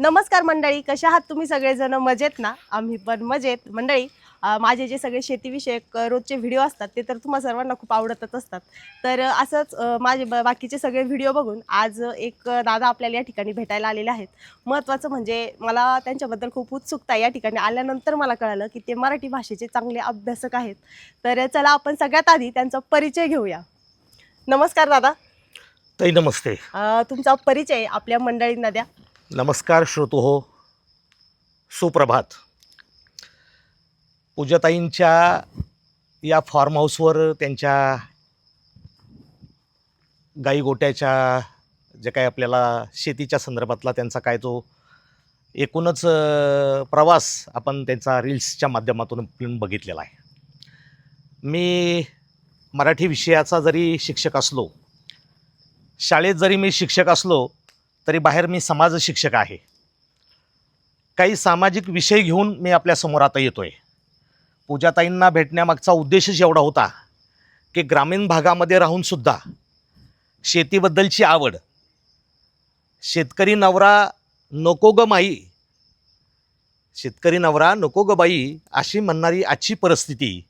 नमस्कार मंडळी कशा आहात तुम्ही सगळेजण? मजेत ना? आम्ही पण मजेत. मंडळी माझे जे सगळे शेतीविषयक रोजचे व्हिडिओ असतात ते तर तुम्हा सर्वांना खूप आवडतच असतात. तर असंच माझे बाकीचे सगळे व्हिडिओ बघून आज एक दादा आपल्याला या ठिकाणी भेटायला आलेले आहेत. महत्त्वाचं म्हणजे मला त्यांच्याबद्दल खूप उत्सुकता. या ठिकाणी आल्यानंतर मला कळालं की ते मराठी भाषेचे चांगले अभ्यासक आहेत. तर चला आपण सगळ्यात आधी त्यांचा परिचय घेऊया. नमस्कार दादा. ताई नमस्ते. तुमचा परिचय आपल्या मंडळींना द्या. नमस्कार श्रोतो हो. सुप्रभात. पूजाताईंच्या या फार्म हाऊसवर त्यांच्या गाई गोट्याच्या जे काही आपल्याला शेतीच्या संदर्भातला त्यांचा काय तो एकूणच प्रवास आपण त्यांचा रील्सच्या माध्यमातून बघितलेला आहे. मी मराठी विषयाचा जरी शिक्षक असलो शाळेत जरी मी शिक्षक असलो तरी बाहेर मी समाज शिक्षक आहे. काही सामाजिक विषय घेऊन मी आपल्यासमोर आता येतो आहे पूजाताईंना भेटण्यामागचा उद्देशच एवढा होता की ग्रामीण भागामध्ये राहूनसुद्धा शेतीबद्दलची आवड शेतकरी नवरा नको ग माई शेतकरी नवरा नको ग बाई अशी म्हणणारी आजची परिस्थिती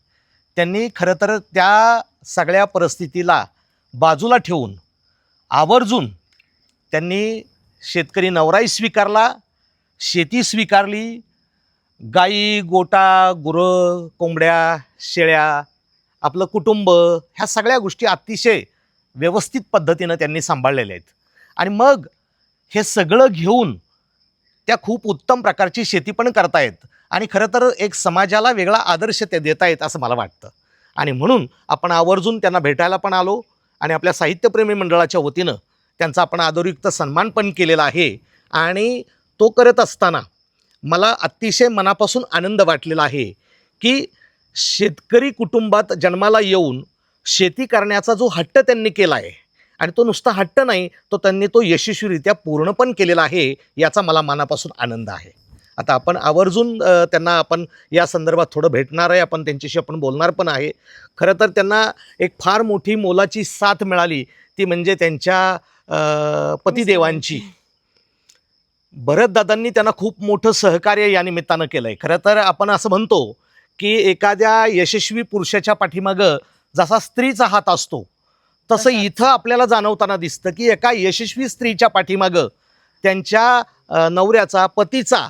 त्यांनी खरं तर त्या सगळ्या परिस्थितीला बाजूला ठेवून आवर्जून त्यांनी शेतकरी नवराही स्वीकारला शेती स्वीकारली गाई गोटा गुरं कोंबड्या शेळ्या आपलं कुटुंब ह्या सगळ्या गोष्टी अतिशय व्यवस्थित पद्धतीनं त्यांनी सांभाळलेल्या आहेत. आणि मग हे सगळं घेऊन त्या खूप उत्तम प्रकारची शेती पण करतायत आणि खरं तर एक समाजाला वेगळा आदर्श ते देत आहेत असं मला वाटतं. आणि म्हणून आपण आवर्जून त्यांना भेटायला पण आलो आणि आपल्या साहित्यप्रेमी मंडळाच्या वतीनं त्यांचा आपण आदरयुक्त सन्मान पण केलेला आहे. आणि तो करत असताना मला अतिशय मनापासून आनंद वाटलेला आहे की शेतकरी कुटुंबात जन्माला येऊन शेती करण्याचा जो हट्ट त्यांनी केला आहे आणि तो नुसता हट्ट नाही तो त्यांनी तो यशस्वीरित्या पूर्ण पण केलेला आहे याचा मला मनापासून आनंद आहे. आता आपण आवर्जून त्यांना आपण या संदर्भात थोडं भेटणार आहे आपण त्यांच्याशी आपण बोलणार पण आहे. खरं तर त्यांना एक फार मोठी मोलाची साथ मिळाली. ती म्हणजे त्यांच्या पतिदेवांची. भरतदादांनी त्यांना खूप मोठं सहकार्य या निमित्तानं केलं आहे खरं तर आपण असं म्हणतो की एखाद्या यशस्वी पुरुषाच्या पाठीमागं जसा स्त्रीचा हात असतो तसं. इथं आपल्याला जाणवताना दिसतं की एका यशस्वी स्त्रीच्या पाठीमागं त्यांच्या नवऱ्याचा पतीचा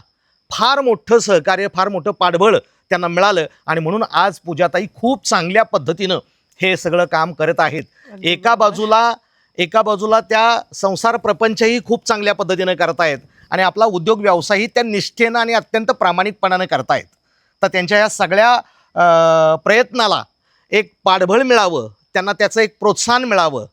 फार मोठं सहकार्य फार मोठं पाठबळ त्यांना मिळालं आणि म्हणून आज पूजाताई खूप चांगल्या पद्धतीनं हे सगळं काम करत आहेत. एका बाजूला एका बाजूला त्या संसार प्रपंचही खूप चांगल्या पद्धतीनं करतायत आणि आपला उद्योग व्यवसायही त्या निष्ठेनं आणि अत्यंत प्रामाणिकपणानं करतायत. तर त्यांच्या या सगळ्या प्रयत्नाला एक पाठबळ मिळावं त्यांना त्याचं एक प्रोत्साहन मिळावं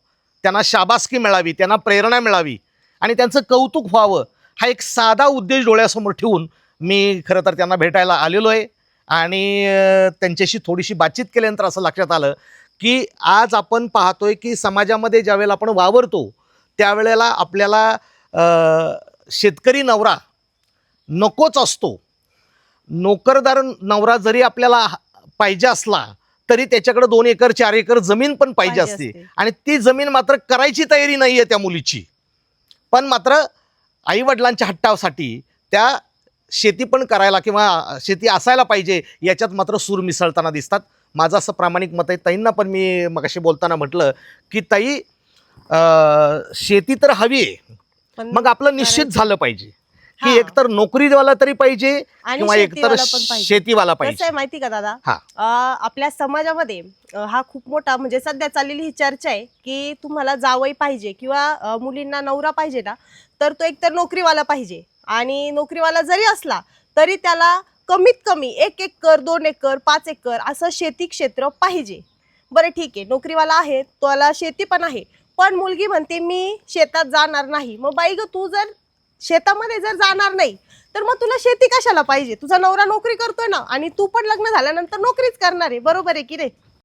त्यांना शाबासकी मिळावी त्यांना प्रेरणा मिळावी आणि त्यांचं कौतुक व्हावं हा एक साधा उद्देश डोळ्यासमोर ठेवून मी खरं तर त्यांना भेटायला आलेलो आहे आणि त्यांच्याशी थोडीशी बातचीत केल्यानंतर असं लक्षात आलं की आज आपण पाहतोय की समाजामध्ये ज्यावेळेला आपण वावरतो त्यावेळेला आपल्याला शेतकरी नवरा नकोच असतो. नोकरदार नवरा जरी आपल्याला पाहिजे असला तरी त्याच्याकडे दोन एकर चार एकर जमीन पण पाहिजे असते. आणि ती जमीन मात्र करायची तयारी नाही आहे त्या मुलीची. पण मात्र आईवडिलांच्या हट्टासाठी त्या शेती पण करायला किंवा शेती असायला पाहिजे याच्यात मात्र सूर मिसळताना दिसतात. माझं असं प्रामाणिक मत आहे ताईंना पण मी मगाशी बोलताना म्हटलं की ताई शेती तर हवी आहे मग आपलं निश्चित. झालं पाहिजे की. एकतर नोकरीवाला तरी पाहिजे किंवा एकतर शेतीवाला पाहिजे. माहिती का दादा आपल्या समाजामध्ये हा खूप मोठा म्हणजे सध्या चाललेली ही चर्चा आहे की तुम्हाला जावई पाहिजे किंवा मुलींना नवरा पाहिजे ना तर तो एकतर नोकरीवाला पाहिजे आणि नोकरीवाला जरी असला तरी त्याला कमीत कमी एक एकर दोन एकर पाच एकर असं शेती क्षेत्र पाहिजे. बरं ठीक आहे नोकरीवाला आहे त्याला शेती पण आहे. पण मुलगी म्हणते मी शेतात जाणार नाही. मग बाई ग तू जर शेतामध्ये जर जाणार नाही तर मग तुला शेती कशाला पाहिजे? तुझा नवरा नोकरी करतोय ना आणि तू पण लग्न झाल्यानंतर नोकरीच करणार आहे. बरोबर आहे की रे